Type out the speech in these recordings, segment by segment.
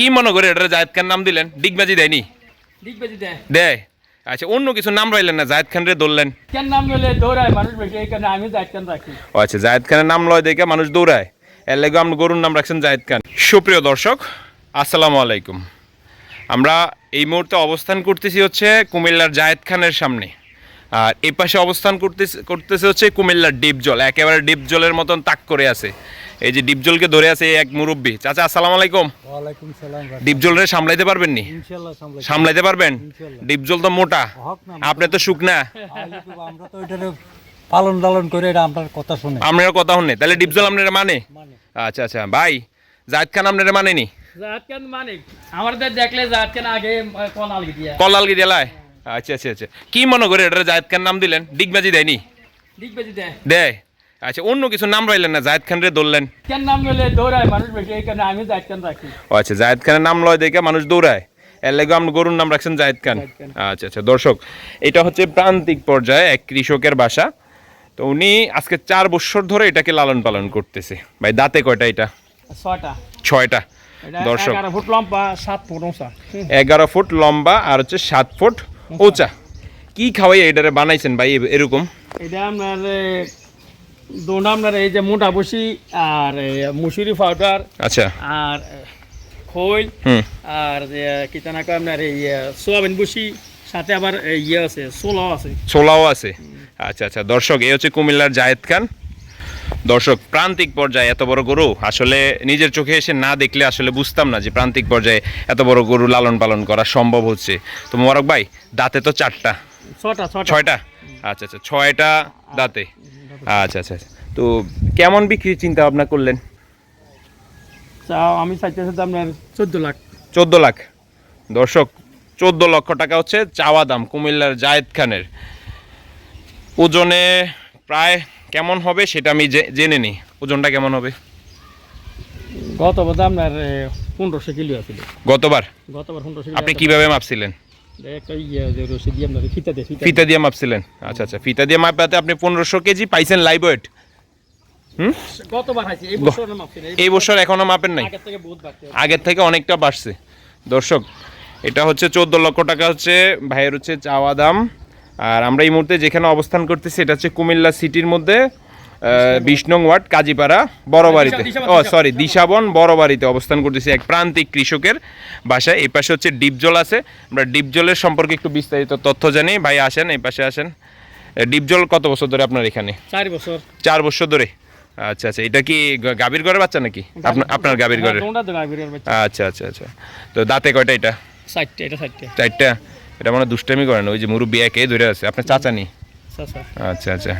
কি মনে করে এটা জায়েদ খান নাম দিলেন? ডিগবাজি দেয়নি? ডিগবাজি দেয়। দেয়? আচ্ছা অন্য কিছু নাম রাইলেন না জায়েদ খান রে ধরলেন। কেন নাম দৌড়ায় মানুষ বেশি এই কারণে আমি দায়িত্ব রাখি। ও আচ্ছা জায়েদ খানের নাম লয় দেখে মানুষ দৌড়ায়। এর লেগে আপনি গরুর নাম রাখছেন জায়েদ খান। সুপ্রিয় দর্শক আসসালামু আলাইকুম। আমরা এই মুহূর্তে অবস্থান করতেছি হচ্ছে কুমিল্লার জায়েদ খানের সামনে। আর এই পাশে অবস্থান করতেছে করতেছে হচ্ছে কুমিল্লার ডিপ জল একেবারে ডিপ জলের মতন তাক করে আছে। এই যে ডিপজলকে ধরে আছে এক মুরব্বী। চাচা আসসালামু আলাইকুম। ওয়ালাইকুম সালাম ডিপজলরে সামলাইতে পারবেন নি? সামলাইতে পারবেন? ডিপজল তো মোটা। হক আপনি তো শুকনা। আমরা তো এটারে পালন লালন করে এটা আপনার কথা শুনে। আপনার কথা শুনে। তাহলে ডিপজল আপনারা মানে? মানে। আচ্ছা আচ্ছা। ভাই জায়েদ খান আপনারা মানেনি জাত কেন মানে। আমাদের দেখলে জাত কেন আগে কলালগি জেলায় আচ্ছা আচ্ছা আচ্ছা। কি মনে করে এটা জায়েদ খান নাম দিলেন? ডিগবাজি দেয়নি? ডিগবাজি দেয়। দেয়? আচ্ছা অন্য কিছু নাম রাইলেন না জায়েদ খান রে ধরলেন কেন নাম নিলে দৌড়ায় মানুষ বেশি এই কারণে আমি দায়িত্ব রাখি। ও আচ্ছা জায়েদ খানের নাম লয় দেখে মানুষ দৌড়ায়। এর লেগে আপনি গরুর নাম রাখছেন জায়েদ খান। আচ্ছা আচ্ছা দর্শক এটা হচ্ছে প্রান্তিক পর্যায়ে এক কৃষকের বাসা। তো উনি আজকে চার বছর ধরে এটাকে লালন পালন করতেছে। ভাই দাঁতে কয়টা এটা? ছয়টা। ছয়টা। দর্শক। এগারো ফুট লম্বা সাত ফুট উঁচা। এগারো ফুট লম্বা আর হচ্ছে সাত ফুট উঁচা। কি খাওয়াই এটারে বানাইছেন ভাই এরকম? এটা আপনার দোন আপনার এই যে মোটা বসি আর মুসুরি পাউডার আচ্ছা। আর খৈল আর কি কয় আপনার এই সোয়াবিন বসি সাথে আবার ইয়ে আছে সোলাও আছে। ছোলাও আছে। আচ্ছা আচ্ছা। দর্শক এই হচ্ছে কুমিল্লার জায়েদ খান। দর্শক প্রান্তিক পর্যায়ে এত বড় গরু আসলে নিজের চোখে এসে না দেখলে আসলে বুঝতাম না যে প্রান্তিক পর্যায়ে এত বড় গরু লালন পালন করা সম্ভব হচ্ছে। তো মোবারক ভাই দাঁতে তো চারটা। ছটা। ছয়টা? আচ্ছা আচ্ছা। ছয়টা দাঁতে। আচ্ছা আচ্ছা আচ্ছা। তো কেমন বিক্রি চিন্তা ভাবনা করলেন? আমি চাইতেছি আপনার চোদ্দ লাখ। চোদ্দ লাখ। দর্শক চোদ্দ লক্ষ টাকা হচ্ছে চাওয়া দাম কুমিল্লার জায়েদ খানের। ওজনে প্রায় কেমন হবে সেটা আমি জেনে নিই। ওজনটা কেমন হবে? গত বোধ আপনার পনেরোশো কিলো আছিল। গতবার? গতবার পনেরোশো আপনি কীভাবে মাপছিলেন? ফিতা দিয়ে মাপছিলেন। আচ্ছা আচ্ছা ফিতা দিয়ে মাপাতে আপনি পনেরোশো কেজি পাইছেন লাইভ ওয়েট এই বছর এখনও মাপেন নাই। আগের থেকে অনেকটা বাড়ছে। দর্শক এটা হচ্ছে চোদ্দ লক্ষ টাকা হচ্ছে ভাইয়ের হচ্ছে চাওয়া দাম। আর আমরা এই মুহূর্তে যেখানে অবস্থান করতেছি এটা হচ্ছে কুমিল্লা সিটির মধ্যে। বিশ নং ওয়ার্ড কাজীপাড়া বড়বাড়িতে। ও। সরি দিশাবন বড়বাড়িতে অবস্থান করতেছি এক প্রান্তিক কৃষকের বাসায়। এই পাশে হচ্ছে ডিপজল আছে। আমরা ডিপজলের সম্পর্কে একটু বিস্তারিত তথ্য জানি। ভাই আসেন এই পাশে আসেন। ডিপজল কত বছর ধরে আপনার এখানে? চার বছর। চার বছর ধরে। আচ্ছা আচ্ছা এটা কি গাভীর ঘরের বাচ্চা নাকি? আপনার গাভীর ঘরের? বাচ্চা। আচ্ছা আচ্ছা আচ্ছা। তো দাঁতে কয়টা এটা? চারটে এটা চারটে। চারটা? এটা মানে দুষ্টামি করেন ওই যে মুরব্বী একে ধরে আছে। আপনার চাচা নি? আচ্ছা আচ্ছা।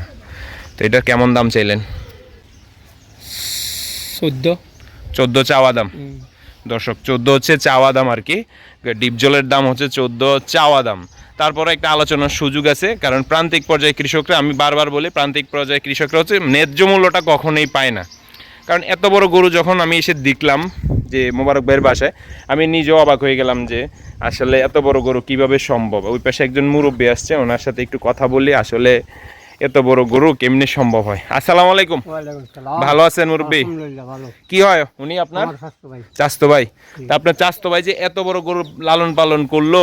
তো এটা কেমন দাম চাইলেন? চোদ্দ। চোদ্দ চাওয়া দাম? দর্শক চোদ্দ হচ্ছে চাওয়া দাম আর কি। ডিপজলের দাম হচ্ছে চোদ্দ চাওয়া দাম। তারপরে একটা আলোচনার সুযোগ আছে কারণ প্রান্তিক পর্যায়ে কৃষকরা আমি বারবার বলি প্রান্তিক পর্যায়ে কৃষকরা হচ্ছে ন্যায্য মূল্যটা কখনোই পায় না। কারণ এত বড় গরু যখন আমি এসে দেখলাম যে মোবারক ভাইয়ের বাসায় আমি নিজেও অবাক হয়ে গেলাম যে আসলে এত বড় গরু কীভাবে সম্ভব? ওই পাশে একজন মুরব্বী আসছে ওনার সাথে একটু কথা বলি আসলে এত বড় গরু কেমনি সম্ভব হয়? আসসালামু আলাইকুম। ভালো আছেন মুরব্বী? কি হয় উনি আপনার? চাস্ত ভাই। তা আপনার চাস্তো ভাই যে এত বড় গরু লালন পালন করল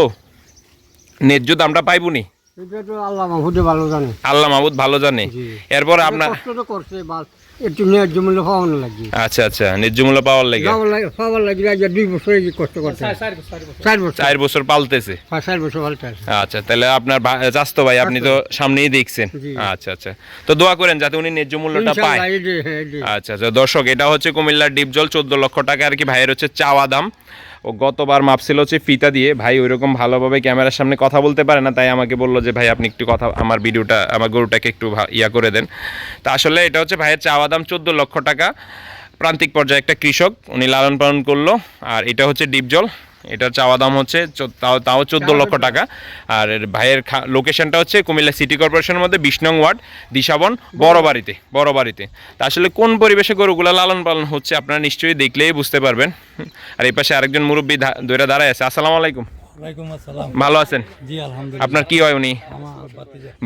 ন্যায্য দামটা পাইবুনি আল্লাহ মাহবুদ ভালো জানে। আল্লাহ মাহবুদ ভালো জানে। এরপর আপনার একটু ন্যায্য মূল্য পাওয়ানো লাগবে আচ্ছা আচ্ছা ন্যায্য মূল্য পাওয়ার লেগে? পাওয়ার লাগে পাওয়ার লাগবে আজ দুই বছর এই কষ্ট করছে চার বছর চার বছর। পালতেছে? হ্যাঁ, চার বছর ভালো আছে আচ্ছা তাহলে আপনার চাস্তো ভাই আপনি তো সামনেই দেখছেন। আচ্ছা আচ্ছা। তো দোয়া করেন যাতে উনি ন্যায্য মূল্যটা পায়। হ্যাঁ। আচ্ছা আচ্ছা। দর্শক এটা হচ্ছে কুমিল্লার ডিপজল চোদ্দ লক্ষ টাকা আর কি ভাইয়ের হচ্ছে চাওয়া দাম। ও গতবার মাপছিল হচ্ছে ফিতা দিয়ে। ভাই ওইরকম ভালোভাবে ক্যামেরার সামনে কথা বলতে পারে না তাই আমাকে বলল যে ভাই আপনি একটু কথা আমার ভিডিওটা আমার গরুটাকে একটু ইয়া করে দেন। তা আসলে এটা হচ্ছে ভাইয়ের চাওয়া দাম চোদ্দ লক্ষ টাকা। প্রান্তিক পর্যায়ে একটা কৃষক, উনি লালন পালন করল, আর এটা হচ্ছে ডিপজল এটার চাওয়া দাম হচ্ছে তাও তাও চোদ্দ লক্ষ টাকা। আর ভাইয়ের লোকেশনটা হচ্ছে কুমিল্লা সিটি কর্পোরেশনের মধ্যে বিশ নং ওয়ার্ড, দিশাবন, বড় বাড়িতে বড় বাড়িতে। তা আসলে কোন পরিবেশে গরুগুলো লালন পালন হচ্ছে আপনারা নিশ্চয়ই দেখলেই বুঝতে পারবেন। আর এই পাশে আরেকজন মুরব্বী ধৈরা দাঁড়ায় আছে। আসসালামু আলাইকুম। ভালো আছেন? আপনার কি হয় উনি?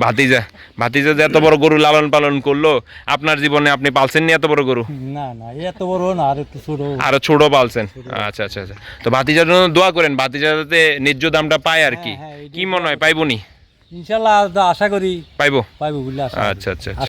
ভাতিজা। ভাতিজা। যে এত বড় গরু লালন পালন করল আপনার জীবনে আপনি পালছেন নি এত বড় গরু? না না এত বড় না আর একটু ছোট। আরও ছোট পালছেন? আচ্ছা আচ্ছা আচ্ছা। তো ভাতিজার জন্য দোয়া করেন ভাতিজা যাতে ন্যায্য দামটা পায় আর কি। হ্যাঁ, হ্যাঁ, এই কি মনে হয় পাইবো নি? ইনশাল্লাহ আশা করি পাইবো? পাইবো। আচ্ছা আচ্ছা আচ্ছা।